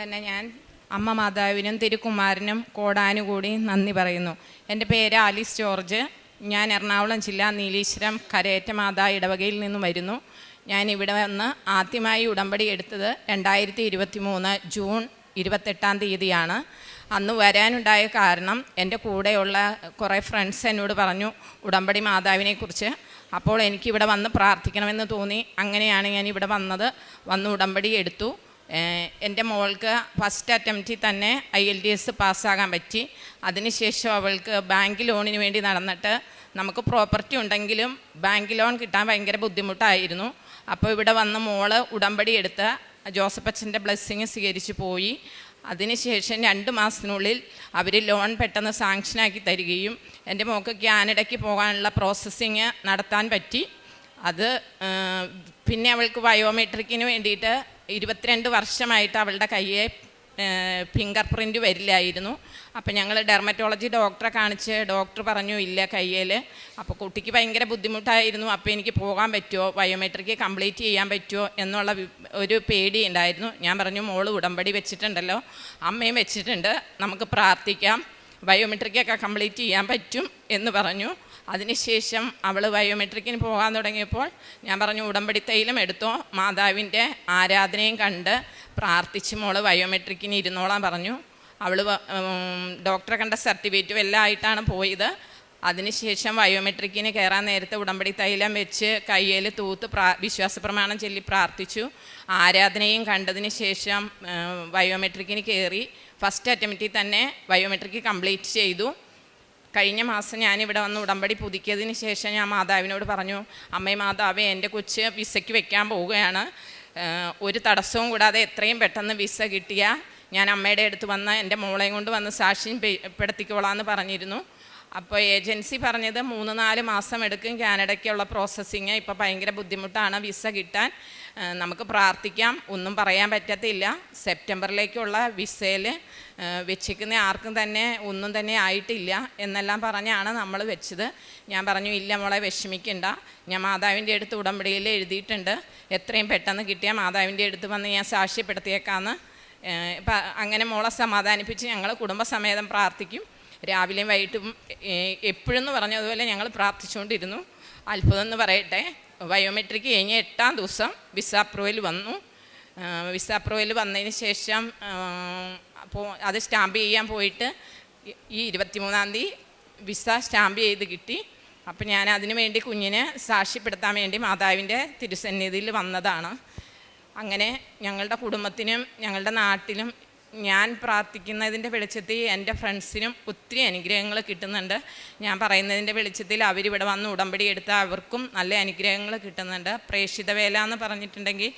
തന്നെ ഞാൻ അമ്മ മാതാവിനും തിരുക്കുമാരനും കോടാനുകൂടി നന്ദി പറയുന്നു. എന്റെ പേര് ആലിസ് ജോർജ്. ഞാൻ എറണാകുളം ജില്ല നീലീശ്വരം കരയേറ്റ മാതാ ഇടവകയിൽ നിന്നും വരുന്നു. ഞാൻ ഇവിടെ വന്ന് ആദ്യമായി ഉടമ്പടി എടുത്തത് രണ്ടായിരത്തി ഇരുപത്തി മൂന്ന് ജൂൺ ഇരുപത്തെട്ടാം തീയതിയാണ്. അന്ന് വരാനുണ്ടായ കാരണം എന്റെ കൂടെയുള്ള കുറേ ഫ്രണ്ട്സ് എന്നോട് പറഞ്ഞു ഉടമ്പടി മാതാവിനെക്കുറിച്ച്. അപ്പോൾ എനിക്കിവിടെ വന്ന് പ്രാർത്ഥിക്കണമെന്ന് തോന്നി. അങ്ങനെയാണ് ഞാൻ ഇവിടെ വന്നത്. വന്ന് ഉടമ്പടി എടുത്തു. എന്റെ മോൾക്ക് ഫസ്റ്റ് അറ്റംപ്റ്റിൽ തന്നെ ഐ എൽ ഡി എസ് പാസ്സാകാൻ പറ്റി. അതിനുശേഷം അവൾക്ക് ബാങ്ക് ലോണിന് വേണ്ടി നടന്നിട്ട് നമുക്ക് പ്രോപ്പർട്ടി ഉണ്ടെങ്കിലും ബാങ്ക് ലോൺ കിട്ടാൻ ഭയങ്കര ബുദ്ധിമുട്ടായിരുന്നു. അപ്പോൾ ഇവിടെ വന്ന് മോൾ ഉടമ്പടി എടുത്ത് ജോസഫ് അച്ഛന്റെ ബ്ലെസ്സിങ് സ്വീകരിച്ച് പോയി. അതിനുശേഷം രണ്ട് മാസത്തിനുള്ളിൽ അവർ ലോൺ പെട്ടെന്ന് സാങ്ഷനാക്കി തരികയും എന്റെ മോൾക്ക് കാനഡയ്ക്ക് പോകാനുള്ള പ്രോസസ്സിങ് നടത്താൻ പറ്റി. അത് പിന്നെ അവൾക്ക് ബയോമെട്രിക്കിന് വേണ്ടിയിട്ട് ഇരുപത്തിരണ്ട് വർഷമായിട്ട് അവളുടെ കയ്യെ ഫിംഗർ പ്രിന്റ് വരില്ലായിരുന്നു. അപ്പോൾ ഞങ്ങൾ ഡെർമറ്റോളജി ഡോക്ടറെ കാണിച്ച് ഡോക്ടർ പറഞ്ഞു ഇല്ല കയ്യിൽ അപ്പോൾ കുട്ടിക്ക് ഭയങ്കര ബുദ്ധിമുട്ടായിരുന്നു. അപ്പോൾ എനിക്ക് പോകാൻ പറ്റുമോ ബയോമെട്രിക് കംപ്ലീറ്റ് ചെയ്യാൻ പറ്റുമോ എന്നുള്ള ഒരു പേടി ഉണ്ടായിരുന്നു. ഞാൻ പറഞ്ഞു മോൾ ഉടമ്പടി വെച്ചിട്ടുണ്ടല്ലോ. അമ്മയും വെച്ചിട്ടുണ്ട്. നമുക്ക് പ്രാർത്ഥിക്കാം. ബയോമെട്രിക്കൊക്കെ കംപ്ലീറ്റ് ചെയ്യാൻ പറ്റും എന്ന് പറഞ്ഞു. അതിനുശേഷം അവൾ ബയോമെട്രിക്കിന് പോകാൻ തുടങ്ങിയപ്പോൾ ഞാൻ പറഞ്ഞു ഉടമ്പടി തൈലം എടുത്തോ. മാതാവിന്റെ ആരാധനയും കണ്ട് പ്രാർത്ഥിച്ച് മോൾ ബയോമെട്രിക്കിന് ഇരുന്നോളാൻ പറഞ്ഞു. അവൾ ഡോക്ടറെ കണ്ട സർട്ടിഫിക്കറ്റും എല്ലാം ആയിട്ടാണ് പോയത്. അതിനുശേഷം ബയോമെട്രിക്കിന് കയറാൻ നേരത്തെ ഉടമ്പടി തൈലം വെച്ച് കയ്യിൽ തൂത്ത് പ്രാ വിശ്വാസ പ്രമാണം ചൊല്ലി പ്രാർത്ഥിച്ചു. ആരാധനയും കണ്ടതിന് ശേഷം ബയോമെട്രിക്കിന് കയറി. ഫസ്റ്റ് അറ്റംപ്റ്റിൽ തന്നെ ബയോമെട്രിക് കംപ്ലീറ്റ് ചെയ്തു. കഴിഞ്ഞ മാസം ഞാനിവിടെ വന്ന് ഉടമ്പടി പുതുക്കിയതിന് ശേഷം ഞാൻ മാതാവിനോട് പറഞ്ഞു അമ്മേ മാതാവേ എന്റെ കൊച്ച് വിസയ്ക്ക് വെക്കാൻ പോവുകയാണ്. ഒരു തടസ്സവും കൂടാതെ എത്രയും പെട്ടെന്ന് വിസ കിട്ടിയ ഞാൻ അമ്മയുടെ അടുത്ത് വന്ന് എന്റെ മോളെയും കൊണ്ട് വന്ന് സാക്ഷ്യം പെടുത്തിക്കോളാം എന്ന് പറഞ്ഞിരുന്നു. അപ്പോൾ ഏജൻസി പറഞ്ഞത് മൂന്ന് നാല് മാസം എടുക്കും കാനഡയ്ക്കുള്ള പ്രോസസ്സിങ്. ഇപ്പോൾ ഭയങ്കര ബുദ്ധിമുട്ടാണ് വിസ കിട്ടാൻ. നമുക്ക് പ്രാർത്ഥിക്കാം. ഒന്നും പറയാൻ പറ്റത്തില്ല. സെപ്റ്റംബറിലേക്കുള്ള വിസയിൽ വെച്ചിരിക്കുന്ന ആർക്കും തന്നെ ഒന്നും തന്നെ ആയിട്ടില്ല എന്നെല്ലാം പറഞ്ഞാണ് നമ്മൾ വെച്ചത്. ഞാൻ പറഞ്ഞു ഇല്ല മോളെ വിഷമിക്കണ്ട. ഞാൻ മാതാവിന്റെ അടുത്ത് ഉടമ്പടിയിൽ എഴുതിയിട്ടുണ്ട്. എത്രയും പെട്ടെന്ന് കിട്ടിയാൽ മാതാവിന്റെ അടുത്ത് വന്ന് ഞാൻ ഇപ്പം അങ്ങനെ മോളെ സമാധാനിപ്പിച്ച് ഞങ്ങൾ കുടുംബസമേതം പ്രാർത്ഥിക്കും. രാവിലെയും വൈകിട്ടും എപ്പോഴെന്ന് പറഞ്ഞതുപോലെ ഞങ്ങൾ പ്രാർത്ഥിച്ചുകൊണ്ടിരുന്നു. അത്ഭുതം എന്ന് പറയട്ടെ. ബയോമെട്രിക് കഴിഞ്ഞ എട്ടാം ദിവസം വിസ അപ്രൂവൽ വന്നു. വിസ അപ്രൂവൽ വന്നതിന് ശേഷം അപ്പോൾ അത് സ്റ്റാമ്പ് ചെയ്യാൻ പോയിട്ട് ഈ ഇരുപത്തിമൂന്നാം തീയതി വിസ സ്റ്റാമ്പ് ചെയ്ത് കിട്ടി. അപ്പം ഞാൻ അതിനു വേണ്ടി കുഞ്ഞിനെ സാക്ഷ്യപ്പെടുത്താൻ വേണ്ടി മാതാവിന്റെ തിരുസന്നിധിയിൽ വന്നതാണ്. അങ്ങനെ ഞങ്ങളുടെ കുടുംബത്തിനും ഞങ്ങളുടെ നാട്ടിലും ഞാൻ പ്രാർത്ഥിക്കുന്നതിന്റെ വെളിച്ചത്തിൽ എന്റെ ഫ്രണ്ട്സിനും ഒത്തിരി അനുഗ്രഹങ്ങൾ കിട്ടുന്നുണ്ട്. ഞാൻ പറയുന്നതിന്റെ വെളിച്ചത്തിൽ അവരിവിടെ വന്ന് ഉടമ്പടി എടുത്ത അവർക്കും നല്ല അനുഗ്രഹങ്ങൾ കിട്ടുന്നുണ്ട്. പ്രേക്ഷിത വേല എന്ന് പറഞ്ഞിട്ടുണ്ടെങ്കിൽ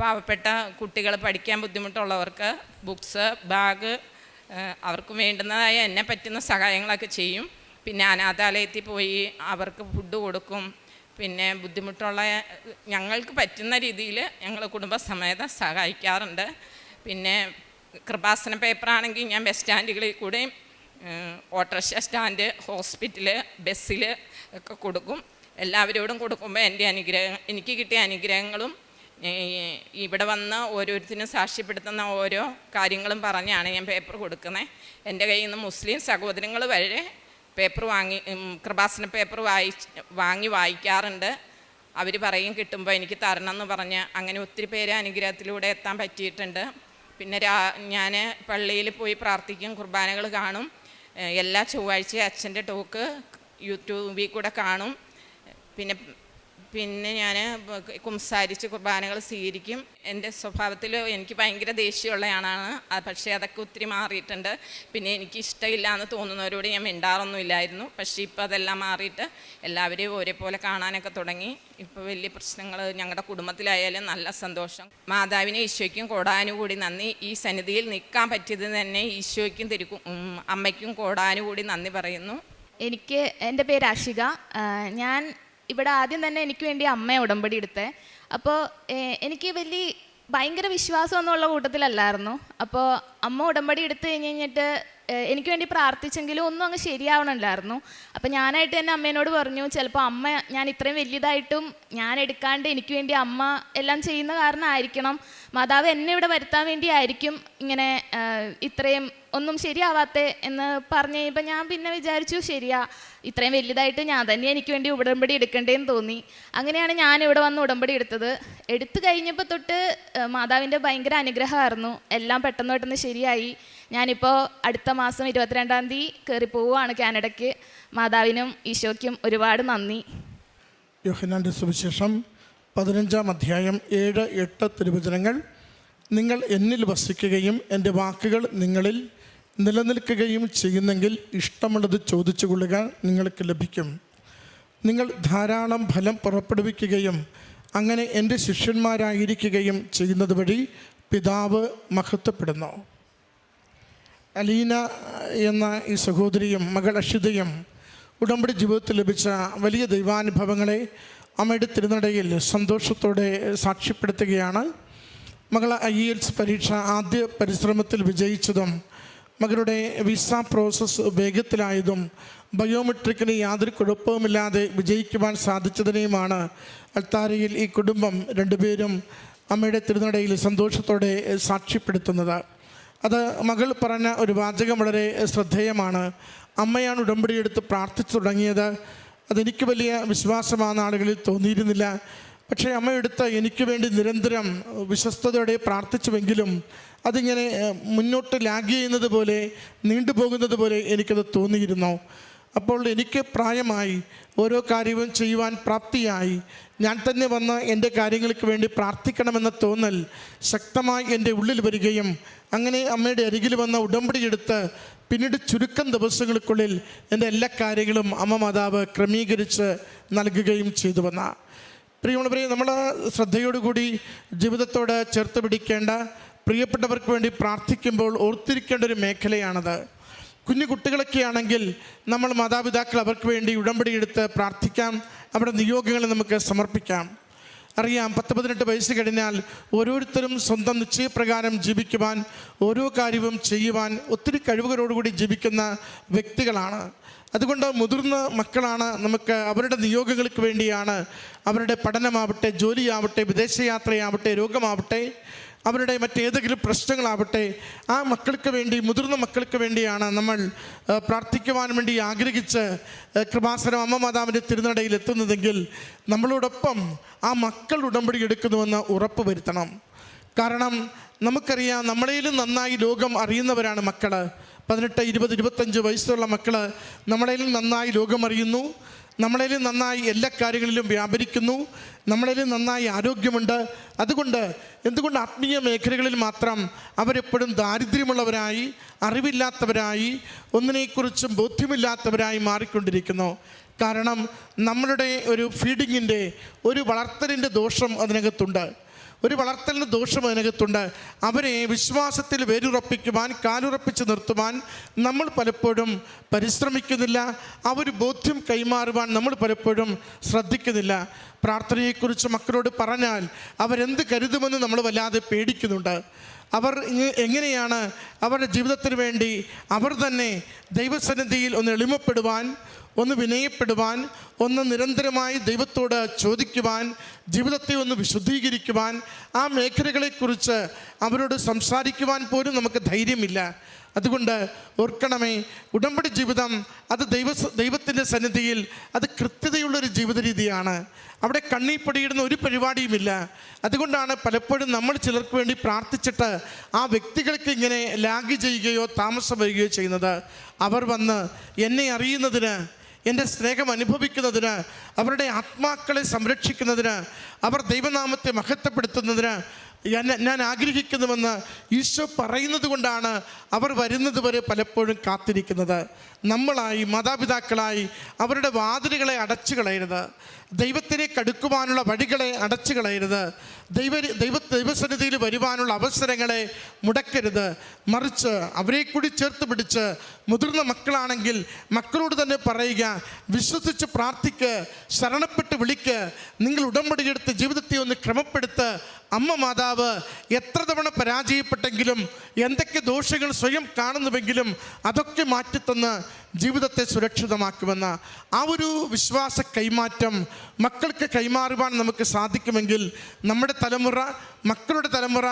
പാവപ്പെട്ട കുട്ടികൾ പഠിക്കാൻ ബുദ്ധിമുട്ടുള്ളവർക്ക് ബുക്സ് ബാഗ് അവർക്ക് വേണ്ടുന്നതായ എന്നെ പറ്റുന്ന സഹായങ്ങളൊക്കെ ചെയ്യും. പിന്നെ അനാഥാലയത്തിൽ പോയി അവർക്ക് ഫുഡ് കൊടുക്കും. പിന്നെ ബുദ്ധിമുട്ടുള്ള ഞങ്ങൾക്ക് പറ്റുന്ന രീതിയിൽ ഞങ്ങൾ കുടുംബസമേതം സഹായിക്കാറുണ്ട്. പിന്നെ കൃപാസന പേപ്പറാണെങ്കിൽ ഞാൻ ബസ് സ്റ്റാൻഡുകളിൽ കൂടെയും ഓട്ടോറിക്ഷ സ്റ്റാൻഡ് ഹോസ്പിറ്റൽ ബസ്സിൽ ഒക്കെ കൊടുക്കും. എല്ലാവരോടും കൊടുക്കുമ്പോൾ എന്റെ അനുഗ്രഹം എനിക്ക് കിട്ടിയ അനുഗ്രഹങ്ങളും ഇവിടെ വന്ന് ഓരോരുത്തരും സാക്ഷ്യപ്പെടുത്തുന്ന ഓരോ കാര്യങ്ങളും പറഞ്ഞാണ് ഞാൻ പേപ്പർ കൊടുക്കുന്നത് എന്റെ കയ്യിൽ നിന്ന് മുസ്ലിം സഹോദരങ്ങൾ വരെ പേപ്പർ വാങ്ങി കൃപാസന പേപ്പർ വായിച്ച് വാങ്ങി വായിക്കാറുണ്ട്. അവർ പറയും കിട്ടുമ്പോൾ എനിക്ക് തരണം എന്ന് പറഞ്ഞ് അങ്ങനെ ഒത്തിരി പേരെ അനുഗ്രഹത്തിലൂടെ എത്താൻ പറ്റിയിട്ടുണ്ട്. പിന്നെ രാ ഞാൻ പള്ളിയിൽ പോയി പ്രാർത്ഥിക്കും കുർബാനകൾ കാണും. എല്ലാ ചൊവ്വാഴ്ചയും അച്ഛന്റെ ടോക്ക് യൂട്യൂബിൽ കൂടെ കാണും. പിന്നെ പിന്നെ ഞാൻ കുംസാരിച്ച് കുർബാനകൾ സ്വീകരിക്കും. എന്റെ സ്വഭാവത്തിൽ എനിക്ക് ഭയങ്കര ദേഷ്യമുള്ള ആളാണ് ആ, പക്ഷേ അതൊക്കെ ഒത്തിരി മാറിയിട്ടുണ്ട്. പിന്നെ എനിക്ക് ഇഷ്ടമില്ല എന്ന് തോന്നുന്നവരോട് ഞാൻ മിണ്ടാറൊന്നുമില്ലായിരുന്നു. പക്ഷേ ഇപ്പോൾ അതെല്ലാം മാറിയിട്ട് എല്ലാവരെയും ഒരേപോലെ കാണാനൊക്കെ തുടങ്ങി. ഇപ്പോൾ വലിയ പ്രശ്നങ്ങൾ ഞങ്ങളുടെ കുടുംബത്തിലായാലും നല്ല സന്തോഷം. മാതാവിനെ ഈശോയ്ക്കും കോടാനുകൂടി നന്ദി. ഈ സന്നിധിയിൽ നിൽക്കാൻ പറ്റിയത് തന്നെ ഈശോയ്ക്കും തിരുക്കും. അമ്മയ്ക്കും കോടാനുകൂടി നന്ദി പറയുന്നു. എനിക്ക് എന്റെ പേര് അഷിക. ഞാൻ ഇവിടെ ആദ്യം തന്നെ എനിക്ക് വേണ്ടി അമ്മയെ ഉടമ്പടി എടുത്തേ. അപ്പോൾ എനിക്ക് വലിയ ഭയങ്കര വിശ്വാസമൊന്നുമുള്ള കൂട്ടത്തിലല്ലായിരുന്നു. അപ്പോൾ അമ്മ ഉടമ്പടി എടുത്തു കഴിഞ്ഞ് കഴിഞ്ഞിട്ട് എനിക്ക് വേണ്ടി പ്രാർത്ഥിച്ചെങ്കിലും ഒന്നും അങ്ങ് ശരിയാവണമില്ലായിരുന്നു അപ്പം ഞാനായിട്ട് തന്നെ അമ്മേനോട് പറഞ്ഞു ചിലപ്പോൾ അമ്മ ഞാൻ ഇത്രയും വലിയതായിട്ടും ഞാൻ എടുക്കാണ്ട് എനിക്ക് വേണ്ടി അമ്മ എല്ലാം ചെയ്യുന്ന കാരണമായിരിക്കണം. മാതാവ് എന്നെ ഇവിടെ വരുത്താൻ വേണ്ടി ആയിരിക്കും ഇങ്ങനെ ഇത്രയും ഒന്നും ശരിയാവാത്ത എന്ന് പറഞ്ഞു കഴിയുമ്പോൾ ഞാൻ പിന്നെ വിചാരിച്ചു ശരിയാ ഇത്രയും വലുതായിട്ട് ഞാൻ തന്നെ എനിക്ക് വേണ്ടി ഉടമ്പടി എടുക്കണ്ടേന്ന് തോന്നി. അങ്ങനെയാണ് ഞാൻ ഇവിടെ വന്ന് ഉടമ്പടി എടുത്തത്. എടുത്തു കഴിഞ്ഞപ്പോൾ തൊട്ട് മാതാവിന്റെ ഭയങ്കര അനുഗ്രഹമായിരുന്നു. എല്ലാം പെട്ടെന്ന് പെട്ടെന്ന് ശരിയായി. ഞാനിപ്പോൾ അടുത്ത മാസം ഇരുപത്തിരണ്ടാം തീയതി കയറി പോവുകയാണ് കാനഡയ്ക്ക്. മാതാവിനും ഈശോയ്ക്കും ഒരുപാട് നന്ദി. യോഹനാന്റെ സുവിശേഷം പതിനഞ്ചാം അധ്യായം ഏഴ് എട്ട് തിരുവചനങ്ങൾ. നിങ്ങൾ എന്നിൽ വസിക്കുകയും എന്റെ വാക്കുകൾ നിങ്ങളിൽ നിലനിൽക്കുകയും ചെയ്യുന്നെങ്കിൽ ഇഷ്ടമുള്ളത് ചോദിച്ചു കൊള്ളുക നിങ്ങൾക്ക് ലഭിക്കും. നിങ്ങൾ ധാരാളം ഫലം പുറപ്പെടുവിക്കുകയും അങ്ങനെ എന്റെ ശിഷ്യന്മാരായിരിക്കുകയും ചെയ്യുന്നത് വഴി പിതാവ് മഹത്വപ്പെടുന്നു. അലീന എന്ന ഈ സഹോദരിയും മകൾ അഷിതയും ഉടമ്പടി ജീവിതത്തിൽ ലഭിച്ച വലിയ ദൈവാനുഭവങ്ങളെ അമ്മയുടെ തിരുനടയിൽ സന്തോഷത്തോടെ സാക്ഷ്യപ്പെടുത്തുകയാണ്. മകൾ ഐ എൽസ് പരീക്ഷ ആദ്യ പരിശ്രമത്തിൽ വിജയിച്ചതും മകളുടെ വിസ പ്രോസസ്സ് വേഗത്തിലായതും ബയോമെട്രിക്കിന് യാതൊരു കുഴപ്പവുമില്ലാതെ വിജയിക്കുവാൻ സാധിച്ചതിനെയുമാണ് അൾത്താരയിൽ ഈ കുടുംബം രണ്ടുപേരും അമ്മയുടെ തിരുനടയിൽ സന്തോഷത്തോടെ സാക്ഷ്യപ്പെടുത്തുന്നത്. അത് മകൾ പറഞ്ഞ ഒരു വാചകം വളരെ ശ്രദ്ധേയമാണ്. അമ്മയാണ് ഉടമ്പടി എടുത്ത് പ്രാർത്ഥിച്ചു തുടങ്ങിയത്. അതെനിക്ക് വലിയ വിശ്വാസമാണ് ആളുകളിൽ തോന്നിയിരുന്നില്ല. പക്ഷേ അമ്മ അമ്മയെടുത്ത് എനിക്ക് വേണ്ടി നിരന്തരം വിശ്വസ്തയോടെ പ്രാർത്ഥിച്ചുവെങ്കിലും അതിങ്ങനെ മുന്നോട്ട് ലാഗ് ചെയ്യുന്നത് പോലെ നീണ്ടുപോകുന്നത് പോലെ എനിക്കത് തോന്നിയിരുന്നു. അപ്പോൾ എനിക്ക് പ്രായമായി ഓരോ കാര്യവും ചെയ്യുവാൻ പ്രാപ്തിയായി. ഞാൻ തന്നെ വന്ന് എന്റെ കാര്യങ്ങൾക്ക് വേണ്ടി പ്രാർത്ഥിക്കണമെന്ന തോന്നൽ ശക്തമായി എന്റെ ഉള്ളിൽ വരികയും അങ്ങനെ അമ്മയുടെ അരികിൽ വന്ന ഉടമ്പടി എടുത്ത് പിന്നീട് ചുരുക്കം ദിവസങ്ങൾക്കുള്ളിൽ എന്റെ എല്ലാ കാര്യങ്ങളും അമ്മ മാതാവ് ക്രമീകരിച്ച് നൽകുകയും ചെയ്തു വന്ന. പ്രിയമുള്ളവരെ നമ്മൾ ശ്രദ്ധയോടുകൂടി ജീവിതത്തോട് ചേർത്ത് പിടിക്കേണ്ട പ്രിയപ്പെട്ടവർക്ക് വേണ്ടി പ്രാർത്ഥിക്കുമ്പോൾ ഓർത്തിരിക്കേണ്ട ഒരു മേഖലയാണത്. കുഞ്ഞു കുട്ടികളൊക്കെ ആണെങ്കിൽ നമ്മൾ മാതാപിതാക്കൾ അവർക്ക് വേണ്ടി ഉടമ്പടി എടുത്ത് പ്രാർത്ഥിക്കാം. അവരുടെ നിയോഗങ്ങളെ നമുക്ക് സമർപ്പിക്കാം. അറിയാം പത്ത് പതിനെട്ട് വയസ്സ് കഴിഞ്ഞാൽ ഓരോരുത്തരും സ്വന്തം നിശ്ചയപ്രകാരം ജീവിക്കുവാൻ ഓരോ കാര്യവും ചെയ്യുവാൻ ഒത്തിരി കഴിവുകളോടുകൂടി ജീവിക്കുന്ന വ്യക്തികളാണ്. അതുകൊണ്ട് മുതിർന്ന മക്കളാണ് നമുക്ക് അവരുടെ നിയോഗങ്ങൾക്ക് വേണ്ടിയാണ് അവരുടെ പഠനമാവട്ടെ ജോലിയാവട്ടെ വിദേശയാത്രയാവട്ടെ രോഗമാവട്ടെ അവരുടെ മറ്റേതെങ്കിലും പ്രശ്നങ്ങളാവട്ടെ ആ മക്കൾക്ക് വേണ്ടി മുതിർന്ന മക്കൾക്ക് വേണ്ടിയാണ് നമ്മൾ പ്രാർത്ഥിക്കുവാൻ വേണ്ടി ആഗ്രഹിച്ച് കൃപാസനം അമ്മ മാതാവിന്റെ തിരുനടയിൽ എത്തുന്നതെങ്കിൽ നമ്മളോടൊപ്പം ആ മക്കൾ ഉടമ്പടി എടുക്കുന്നുവെന്ന് ഉറപ്പ് വരുത്തണം. കാരണം നമുക്കറിയാം നമ്മളേലും നന്നായി ലോകം അറിയുന്നവരാണ് മക്കൾ പതിനെട്ട് ഇരുപത് ഇരുപത്തഞ്ച് വയസ്സുള്ള മക്കൾ നമ്മളേലും നന്നായി ലോകം അറിയുന്നു. നമ്മളേലും നന്നായി എല്ലാ കാര്യങ്ങളിലും വ്യാപരിക്കുന്നു. നമ്മളിൽ നന്നായി ആരോഗ്യമുണ്ട്. അതുകൊണ്ട് എന്തുകൊണ്ട് ആത്മീയ മേഖലകളിൽ മാത്രം അവരെപ്പോഴും ദാരിദ്ര്യമുള്ളവരായി അറിവില്ലാത്തവരായി ഒന്നിനെക്കുറിച്ചും ബോധ്യമില്ലാത്തവരായി മാറിക്കൊണ്ടിരിക്കുന്നു? കാരണം നമ്മളുടെ ഒരു ഫീഡിങ്ങിന്റെ ഒരു വളർത്തലിന്റെ ദോഷം അതിനകത്തുണ്ട്. ഒരു വളർത്തലിന് ദോഷം അതിനകത്തുണ്ട്. അവരെ വിശ്വാസത്തിൽ വേരുറപ്പിക്കുവാൻ കാലുറപ്പിച്ച് നിർത്തുവാൻ നമ്മൾ പലപ്പോഴും പരിശ്രമിക്കുന്നില്ല. ആ ഒരു ബോധ്യം കൈമാറുവാൻ നമ്മൾ പലപ്പോഴും ശ്രദ്ധിക്കുന്നില്ല. പ്രാർത്ഥനയെക്കുറിച്ച് മക്കളോട് പറഞ്ഞാൽ അവരെന്ത് കരുതുമെന്ന് നമ്മൾ വല്ലാതെ പേടിക്കുന്നുണ്ട്. അവർ എങ്ങനെയാണ് അവരുടെ ജീവിതത്തിന് വേണ്ടി അവർ തന്നെ ദൈവസന്നിധിയിൽ ഒന്ന് എളിമപ്പെടുവാൻ ഒന്ന് വിനയപ്പെടുവാൻ ഒന്ന് നിരന്തരമായി ദൈവത്തോട് ചോദിക്കുവാൻ ജീവിതത്തെ ഒന്ന് വിശുദ്ധീകരിക്കുവാൻ ആ മേഖലകളെക്കുറിച്ച് അവരോട് സംസാരിക്കുവാൻ പോലും നമുക്ക് ധൈര്യമില്ല. അതുകൊണ്ട് ഓർക്കണമേ ഉടമ്പടി ജീവിതം അത് ദൈവ ദൈവത്തിന്റെ സന്നിധിയിൽ അത് കൃത്യതയുള്ളൊരു ജീവിത രീതിയാണ്. അവിടെ കണ്ണീ പൊടിയിടുന്ന ഒരു പരിപാടിയുമില്ല. അതുകൊണ്ടാണ് പലപ്പോഴും നമ്മൾ ചിലർക്ക് വേണ്ടി പ്രാർത്ഥിച്ചിട്ട് ആ വ്യക്തികൾക്ക് ഇങ്ങനെ ലാഗ് ചെയ്യുകയോ താമസം വരികയോ ചെയ്യുന്നത്. അവർ വന്ന് എന്നെ അറിയുന്നതിന് എന്റെ സ്നേഹം അനുഭവിക്കുന്നതിന് അവരുടെ ആത്മാക്കളെ സംരക്ഷിക്കുന്നതിന് അവർ ദൈവനാമത്തെ മഹത്വപ്പെടുത്തുന്നതിന് ഞാൻ ഞാൻ ആഗ്രഹിക്കുന്നുവെന്ന് ഈശോ പറയുന്നത് കൊണ്ടാണ് അവർ വരുന്നത് വരെ പലപ്പോഴും കാത്തിരിക്കുന്നത്. നമ്മളായി മാതാപിതാക്കളായി അവരുടെ വാതിലുകളെ അടച്ചു കളയരുത്. ദൈവത്തിനെ കടുക്കുവാനുള്ള വഴികളെ അടച്ചു കളയരുത്. ദൈവ ദൈവ ദൈവസന്നിധിയിൽ വരുവാനുള്ള അവസരങ്ങളെ മുടക്കരുത്. മറിച്ച് അവരെ കൂടി ചേർത്ത് പിടിച്ച് മുതിർന്ന മക്കളാണെങ്കിൽ മക്കളോട് തന്നെ പറയുക വിശ്വസിച്ച് പ്രാർത്ഥിക്ക് ശരണപ്പെട്ട് വിളിക്ക് നിങ്ങൾ ഉടമ്പടിയെടുത്ത് ജീവിതത്തെ ഒന്ന് ക്രമപ്പെടുത്ത് അമ്മ മാതാവ് എത്ര തവണ പരാജയപ്പെട്ടെങ്കിലും എന്തൊക്കെ ദോഷങ്ങൾ സ്വയം കാണുന്നുവെങ്കിലും അതൊക്കെ മാറ്റിത്തന്ന് ജീവിതത്തെ സുരക്ഷിതമാക്കുമെന്ന ആ ഒരു വിശ്വാസ കൈമാറ്റം മക്കൾക്ക് കൈമാറുവാൻ നമുക്ക് സാധിക്കുമെങ്കിൽ നമ്മുടെ തലമുറ മക്കളുടെ തലമുറ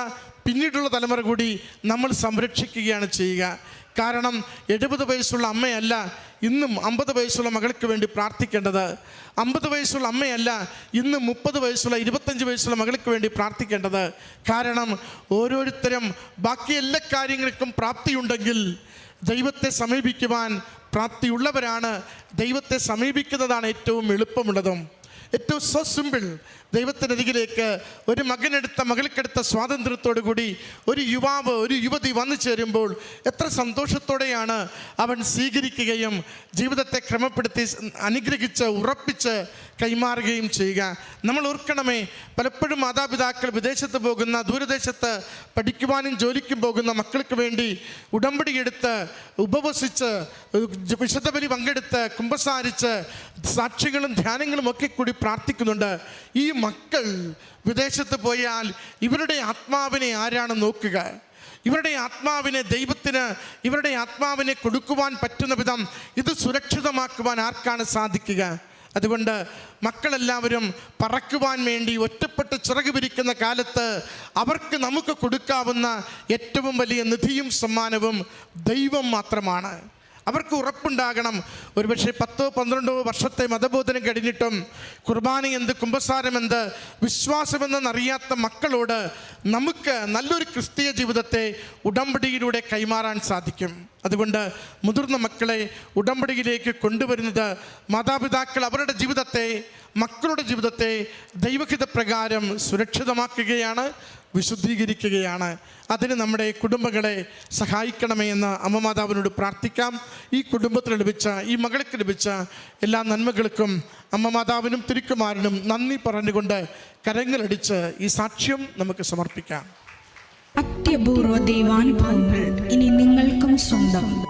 പിന്നീടുള്ള തലമുറ കൂടി നമ്മൾ സംരക്ഷിക്കുകയാണ് ചെയ്യുക. കാരണം എഴുപത് വയസ്സുള്ള അമ്മയല്ല ഇന്നും അമ്പത് വയസ്സുള്ള മകൾക്ക് വേണ്ടി പ്രാർത്ഥിക്കേണ്ടത്. അമ്പത് വയസ്സുള്ള അമ്മയല്ല ഇന്ന് മുപ്പത് വയസ്സുള്ള ഇരുപത്തഞ്ച് വയസ്സുള്ള മകൾക്ക് വേണ്ടി പ്രാർത്ഥിക്കേണ്ടത്. കാരണം ഓരോരുത്തരും ബാക്കി എല്ലാ കാര്യങ്ങൾക്കും പ്രാപ്തിയുണ്ടെങ്കിൽ ദൈവത്തെ സമീപിക്കുവാൻ പ്രാപ്തിയുള്ളവരാണ്. ദൈവത്തെ സമീപിക്കുന്നതാണ് ഏറ്റവും എളുപ്പമുള്ളതും. ഏറ്റവും സോ സിമ്പിൾ ദൈവത്തിനരികിലേക്ക് ഒരു മകനെടുത്ത മകൾക്കെടുത്ത സ്വാതന്ത്ര്യത്തോടു കൂടി ഒരു യുവാവ് ഒരു യുവതി വന്നു ചേരുമ്പോൾ എത്ര സന്തോഷത്തോടെയാണ് അവൻ സ്വീകരിക്കുകയും ജീവിതത്തെ ക്രമപ്പെടുത്തി അനുഗ്രഹിച്ച് ഉറപ്പിച്ച് കൈമാറുകയും ചെയ്യുക. നമ്മൾ ഓർക്കണമേ പലപ്പോഴും മാതാപിതാക്കൾ വിദേശത്ത് പോകുന്ന ദൂരദേശത്ത് പഠിക്കുവാനും ജോലിക്കും പോകുന്ന മക്കൾക്ക് വേണ്ടി ഉടമ്പടി എടുത്ത് ഉപവസിച്ച് വിശുദ്ധ ബലി പങ്കെടുത്ത് കുമ്പസാരിച്ച് സാക്ഷികളും ധ്യാനങ്ങളും ഒക്കെ കൂടി പ്രാർത്ഥിക്കുന്നുണ്ട്. ഈ മക്കൾ വിദേശത്ത് പോയാൽ ഇവരുടെ ആത്മാവിനെ ആരാണ് നോക്കുക? ഇവരുടെ ആത്മാവിനെ ദൈവത്തിന് ഇവരുടെ ആത്മാവിനെ കൊടുക്കുവാൻ പറ്റുന്ന വിധം ഇത് സുരക്ഷിതമാക്കുവാൻ ആർക്കാണ് സാധിക്കുക? അതുകൊണ്ട് മക്കളെല്ലാവരും പറക്കുവാൻ വേണ്ടി ഒറ്റപ്പെട്ട് ചിറക് വിരിക്കുന്ന കാലത്ത് അവർക്ക് നമുക്ക് കൊടുക്കാവുന്ന ഏറ്റവും വലിയ നിധിയും സമ്മാനവും ദൈവം മാത്രമാണ്. അവർക്ക് ഉറപ്പുണ്ടാകണം. ഒരുപക്ഷെ പത്തോ പന്ത്രണ്ടോ വർഷത്തെ മതബോധനം കഴിഞ്ഞിട്ടും കുർബാന എന്ത് കുംഭസാരം എന്ത് വിശ്വാസമെന്നറിയാത്ത മക്കളോട് നമുക്ക് നല്ലൊരു ക്രിസ്തീയ ജീവിതത്തെ ഉടമ്പടിയിലൂടെ കൈമാറാൻ സാധിക്കും. അതുകൊണ്ട് മുതിർന്ന മക്കളെ ഉടമ്പടിയിലേക്ക് കൊണ്ടുവരുന്നത് മാതാപിതാക്കൾ അവരുടെ ജീവിതത്തെ മക്കളുടെ ജീവിതത്തെ ദൈവഹിത പ്രകാരം സുരക്ഷിതമാക്കുകയാണ്. വിശുദ്ധീകരിക്കുകയാണ്. അതിന് നമ്മുടെ കുടുംബങ്ങളെ സഹായിക്കണമേ എന്ന് അമ്മ മാതാവിനോട് പ്രാർത്ഥിക്കാം. ഈ കുടുംബത്തിന് ലഭിച്ച ഈ മകൾക്ക് ലഭിച്ച എല്ലാ നന്മകൾക്കും അമ്മ മാതാവിനും തിരുക്കുമാരനും നന്ദി പറഞ്ഞുകൊണ്ട് കരങ്ങളടിച്ച് ഈ സാക്ഷ്യം നമുക്ക് സമർപ്പിക്കാം. അത്യപൂർവ ദൈവാനുഭവങ്ങൾ ഇനി നിങ്ങൾക്കും സ്വന്തം.